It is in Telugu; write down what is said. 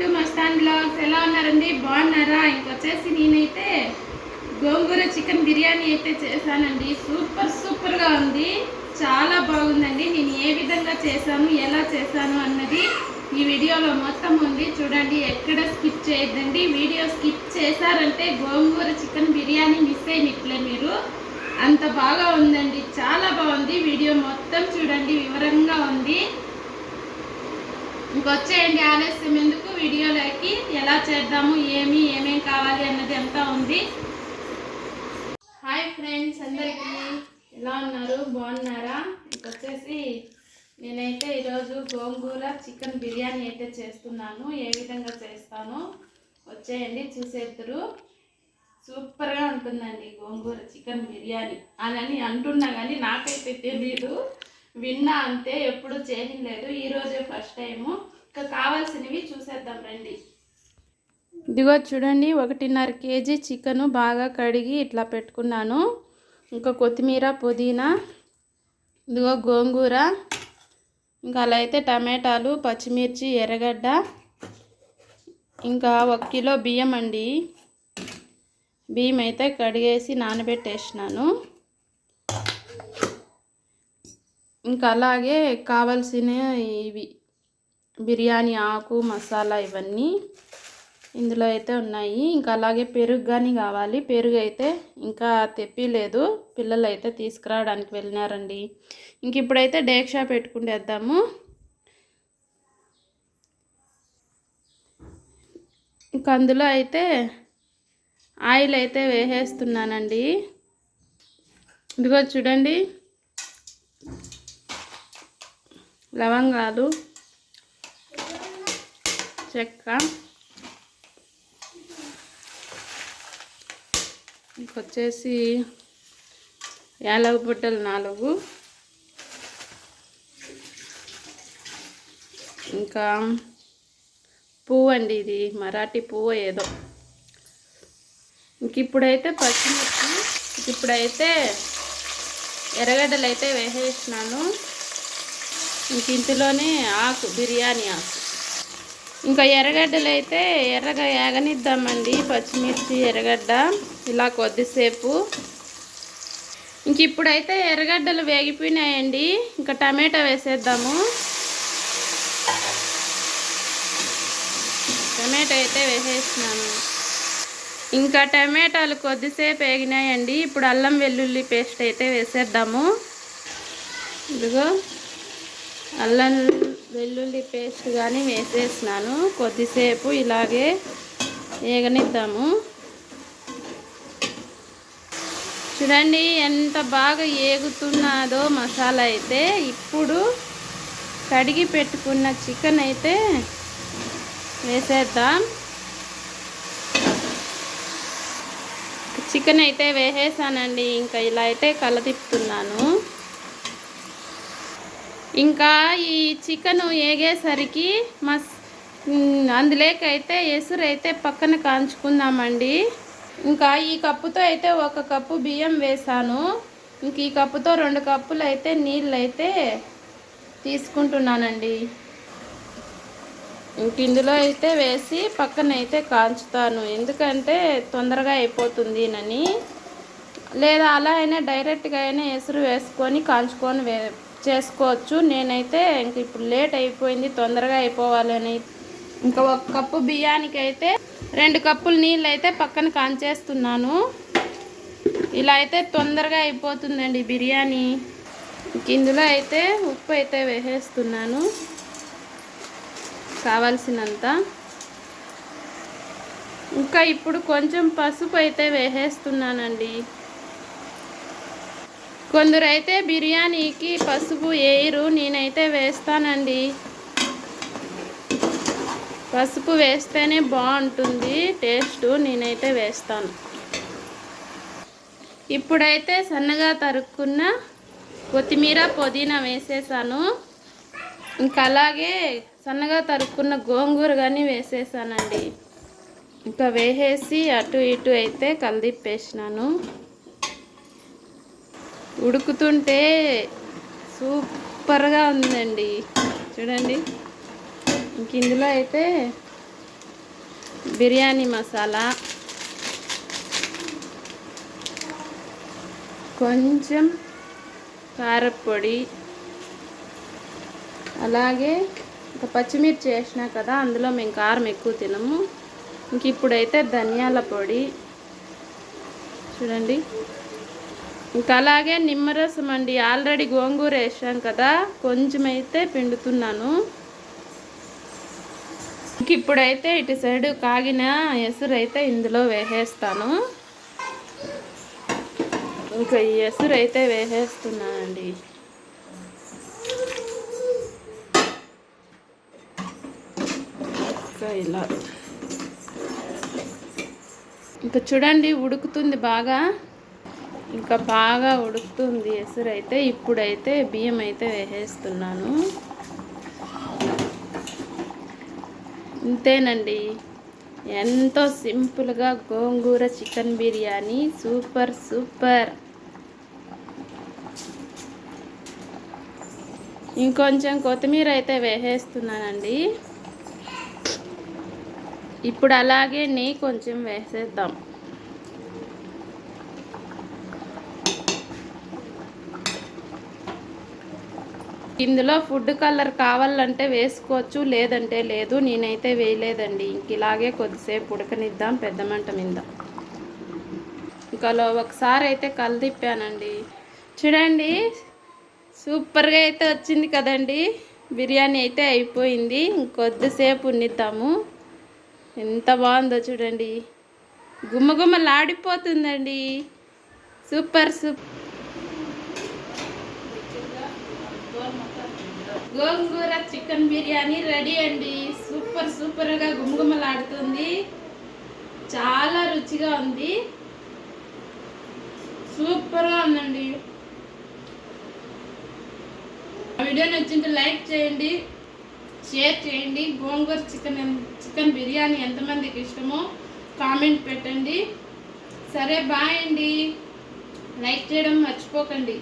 టు మస్తాన్ బ్లాగ్స్ ఎలా ఉన్నారండి? బాగున్నారా? ఇంకొచ్చేసి నేనైతే గోంగూర చికెన్ బిర్యానీ అయితే చేశానండి. సూపర్ సూపర్గా ఉంది. చాలా బాగుందండి. నేను ఏ విధంగా చేశాను ఎలా చేశాను అన్నది ఈ వీడియోలో మొత్తం ఉంది. చూడండి ఎక్కడ స్కిప్ చేయొద్దండి. వీడియో స్కిప్ చేశారంటే గోంగూర చికెన్ బిర్యానీ మిస్ అయినట్లే మీరు. అంత బాగా ఉందండి. చాలా బాగుంది. వీడియో మొత్తం చూడండి. వివరంగా ఉంది. ఇంకొచ్చేయండి ఆలస్యం ఎందుకు? వీడియోలోకి ఎలా చేద్దాము? ఏమి ఏమేం కావాలి అన్నది ఎంత ఉంది. హాయ్ ఫ్రెండ్స్ అందరికీ ఎలా ఉన్నారు? బాగున్నారా? ఇంకొచ్చేసి నేనైతే ఈరోజు గోంగూర చికెన్ బిర్యానీ అయితే చేస్తున్నాను. ఏ విధంగా చేస్తాను వచ్చేయండి చూసేద్దరు. సూపర్గా ఉంటుందండి గోంగూర చికెన్ బిర్యానీ. అని అంటున్నా కానీ నాకైతే తెలీదు. విన్నా అంతే ఎప్పుడు చేయలేదు ఈరోజే ఫస్ట్ టైము ఇంకా కావాల్సినవి చూసేద్దాం రండి. ఇదిగో చూడండి ఒకటిన్నర కేజీ చికెను బాగా కడిగి ఇట్లా పెట్టుకున్నాను. ఇంకా కొత్తిమీర పుదీనా ఇదిగో గోంగూర ఇంకా అలా అయితే టమాటాలు పచ్చిమిర్చి ఎర్రగడ్డ ఇంకా ఒక కిలో బియ్యం అండి. బియ్యం అయితే కడిగేసి నానబెట్టేసినాను. ఇంకా అలాగే కావలసిన ఇవి. బిర్యానీ ఆకు మసాలా ఇవన్నీ ఇందులో అయితే ఉన్నాయి. ఇంకా అలాగే పెరుగు కానీ కావాలి. పెరుగు అయితే ఇంకా తెప్పిలేదు. పిల్లలు అయితే తీసుకురావడానికి వెళ్ళినారండి. ఇంక ఇప్పుడైతే డేక్షా పెట్టుకుంటేద్దాము ఇంకా అందులో అయితే ఆయిల్ అయితే వేసేస్తున్నానండి. ఇదిగో చూడండి. లవంగాలు చెక్క ఇంకొచ్చేసి యాలగ పుట్టలు నాలుగు. ఇంకా పువ్వు అండి ఇది మరాఠీ పువ్వు ఏదో. ఇంక ఇప్పుడైతే పచ్చిమిర్చి ఇప్పుడైతే ఎర్రగడ్డలు అయితే వేసేసినాను. ఇంక ఇంతలోనే ఆకు బిర్యానీ ఆకు. ఇంకా ఎర్రగడ్డలు అయితే ఎర్రగా ఏగనిద్దామండి పచ్చిమిర్చి ఎర్రగడ్డ ఇలా కొద్దిసేపు. ఇంక ఇప్పుడైతే ఎర్రగడ్డలు వేగిపోయినాయండి ఇంకా టమాటా వేసేద్దాము. టమాటా అయితే వేసేసినాను. ఇంకా టమాటాలు కొద్దిసేపు వేగినాయండి ఇప్పుడు అల్లం వెల్లుల్లి పేస్ట్ అయితే వేసేద్దాము. ఇదిగో. అల్లం వెల్లుల్లి పేస్ట్ కానీ వేసేసినాను. కొద్దిసేపు ఇలాగే ఏగనిద్దాము. చూడండి ఎంత బాగా ఏగుతున్నదో మసాలా అయితే. ఇప్పుడు కడిగి పెట్టుకున్న చికెన్ అయితే వేసేద్దాం. చికెన్ అయితే వేసేసానండి. ఇంకా ఇలా అయితే కలదిప్పుతున్నాను ఇంకా ఈ చికెన్ ఏగేసరికి మస్ అందులోకైతే ఎసురు అయితే పక్కన కాంచుకుందామండి. ఇంకా ఈ కప్పుతో అయితే ఒక కప్పు బియ్యం వేసాను. ఇంక ఈ కప్పుతో రెండు కప్పులు అయితే నీళ్ళు అయితే తీసుకుంటున్నానండి. ఇంక ఇందులో అయితే వేసి పక్కన అయితే కాంచుతాను. ఎందుకంటే తొందరగా అయిపోతుంది నని లేదా అలా అయినా డైరెక్ట్గా అయినా ఎసురు వేసుకొని కాంచుకొని వే చేసుకోవచ్చు. నేనైతే ఇంక ఇప్పుడు లేట్ అయిపోయింది తొందరగా అయిపోవాలని ఇంకా ఒక కప్పు బియ్యానికి అయితే రెండు కప్పులు నీళ్ళు అయితే పక్కన కాంచేస్తున్నాను. ఇలా అయితే తొందరగా అయిపోతుందండి బిర్యానీ. ఇందులో అయితే ఉప్పు అయితే వేసేస్తున్నాను. కావాల్సినంత. ఇంకా ఇప్పుడు కొంచెం పసుపు అయితే వేసేస్తున్నానండి. కొందరైతే బిర్యానీకి పసుపు వేయరు నేనైతే వేస్తానండి. పసుపు వేస్తేనే బాగుంటుంది టేస్ట్ నేనైతే వేస్తాను. ఇప్పుడైతే సన్నగా తరుక్కున్న కొత్తిమీర పుదీనా వేసేసాను. ఇంకా అలాగే సన్నగా తరుక్కున్న గోంగూర కానీ వేసేసానండి. ఇంకా వేసేసి అటు ఇటు అయితే కలిదిప్పేసినాను ఉడుకుతుంటే సూపర్గా ఉందండి. చూడండి. ఇంక ఇందులో అయితే బిర్యానీ మసాలా. కొంచెం కారపొడి. అలాగే ఒక పచ్చిమిర్చి వేసినా కదా అందులో మేము కారం ఎక్కువ తినము. ఇంక ఇప్పుడైతే ధనియాల పొడి. చూడండి. ఇంకా అలాగే నిమ్మరసం అండి. ఆల్రెడీ గోంగూర వేసాం కదా కొంచెం అయితే పిండుతున్నాను. ఇంక ఇప్పుడైతే ఇటు సైడ్ కాగిన ఎసురు అయితే ఇందులో వేసేస్తాను. ఇంకా ఈ ఎసురు అయితే వేసేస్తున్నానండి. ఇంకా ఇలా. ఇంకా చూడండి ఉడుకుతుంది బాగా. ఇంకా బాగా ఉడుకుతుంది ఎసురు అయితే ఇప్పుడైతే బియ్యం అయితే వేసేస్తున్నాను. ఇంతేనండి. ఎంతో సింపుల్గా గోంగూర చికెన్ బిర్యానీ. Super super. ఇంకొంచెం కొత్తిమీర అయితే వేసేస్తున్నానండి. ఇప్పుడు అలాగే నెయ్యి కొంచెం వేసేద్దాం. ఇందులో ఫుడ్ కలర్ కావాలంటే వేసుకోవచ్చు లేదంటే లేదు. నేనైతే వేయలేదండి. ఇంక ఇలాగే కొద్దిసేపు ఉడకనిద్దాం పెద్ద మంట మీద. ఇంకలో ఒకసారి అయితే కలదిప్పానండి చూడండి సూపర్గా అయితే వచ్చింది కదండి. బిర్యానీ అయితే అయిపోయింది. ఇంకొద్దిసేపు ఉండిద్దాము ఎంత బాగుందో చూడండి. గుమ్మగుమ్మలాడిపోతుందండి super super. Gongura chicken biryani ready అండి. సూపర్ సూపర్గా గుమగుమలాడుతుంది. చాలా రుచిగా ఉంది. సూపర్గా ఉందండి. వీడియో నచ్చింటే లైక్ చేయండి షేర్ చేయండి. గోంగూర చికెన్ చికెన్ బిర్యానీ ఎంతమందికి ఇష్టమో కామెంట్ పెట్టండి. సరే బాయ్ అండి. లైక్ చేయడం మర్చిపోకండి.